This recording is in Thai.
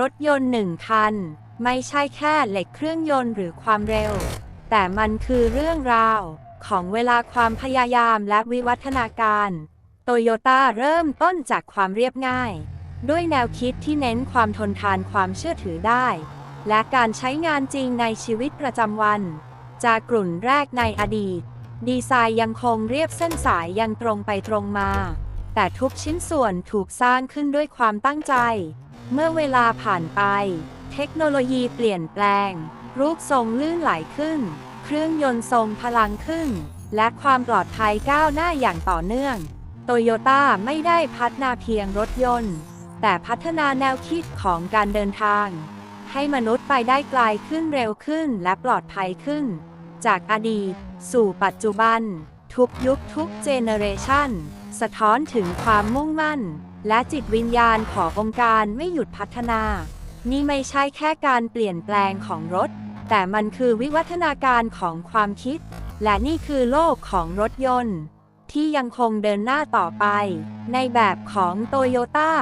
รถยนต์หนึ่งคัน ไม่ใช่แค่เหล็กเครื่องยนต์หรือความเร็ว แต่มันคือเรื่องราว ของเวลาความพยายามและวิวัฒนาการโตโยต้าเริ่มต้นจากความเรียบง่าย ด้วยแนวคิดที่เน้นความทนทานความเชื่อถือได้ และการใช้งานจริงในชีวิตประจำวัน จากกลุ่นแรกในอดีต ดีไซน์ยังคงเรียบเส้นสายยังตรงไปตรงมา แต่ทุกชิ้นส่วนถูกสร้างขึ้นด้วยความตั้งใจ เมื่อเวลาผ่านไป เทคโนโลยีเปลี่ยนแปลง รูปทรงลื่นไหลขึ้น เครื่องยนต์ทรงพลังขึ้น และความปลอดภัยก้าวหน้าอย่างต่อเนื่อง โตโยต้าไม่ได้พัฒนาเพียงรถยนต์ แต่พัฒนาแนวคิดของการเดินทาง ให้มนุษย์ไปได้ไกลขึ้นเร็วขึ้นและปลอดภัยขึ้น จากอดีต สู่ปัจจุบัน ทุกยุคทุกเจเนเรชันสะท้อนถึงความมุ่งมั่น และจิตวิญญาณขององค์การไม่หยุดพัฒนา นี่ไม่ใช่แค่การเปลี่ยนแปลงของรถ แต่มันคือวิวัฒนาการของความคิด และนี่คือโลกของรถยนต์ ที่ยังคงเดินหน้าต่อไป ในแบบของโตโยต้า